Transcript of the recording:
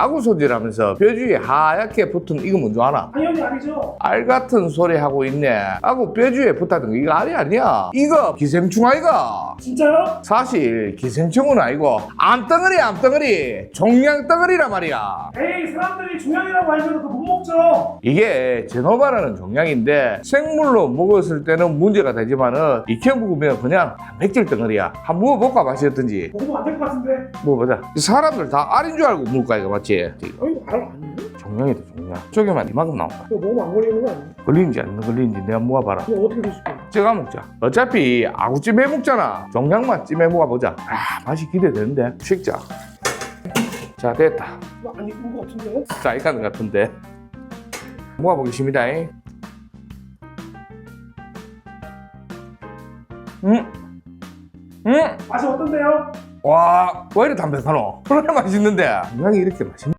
아구 소지라면서 뼈 주위에 하얗게 붙은 이거 뭔지 아나? 당연히 아니죠. 알 같은 소리 하고 있네. 아구 뼈 주위에 붙었던 거 이거 알이 아니야. 이거 기생충 아이가. 진짜요? 사실 기생충은 아니고 암덩어리 암덩어리 종양덩어리란 말이야. 에이 사람들이 종양이라고 알면 그거 못 먹죠. 이게 제노바라는 종양인데 생물로 먹었을 때는 문제가 되지만은 익혀 먹으면 그냥 단백질 덩어리야. 한번 먹어볼까 맛이었던지 먹으면 안 될 것 같은데. 먹어보자. 사람들 다 알인 줄 알고 먹을까 이거 맞지? 아니 알 아니에요? 종양이다 종양. 저기만 이만큼 나온다. 이거 먹으면 안 걸리는 거 아니에요? 걸리는지 안 걸리는지 내가 모아봐라. 이거 어떻게 드실 거예요? 제가 먹자. 어차피 아구찜 해 먹잖아. 종양만 찜 해 먹어 보자. 아 맛이 기대되는데. 식자. 자 됐다. 이거 안 익은 거 같은데? 자 이칸 같은데. 모아보겠습니다. 음. 음. 맛이 어떤데요? 와, 왜 이렇게 담백하노? 그래 맛있는데. 종양이 이렇게 맛있네.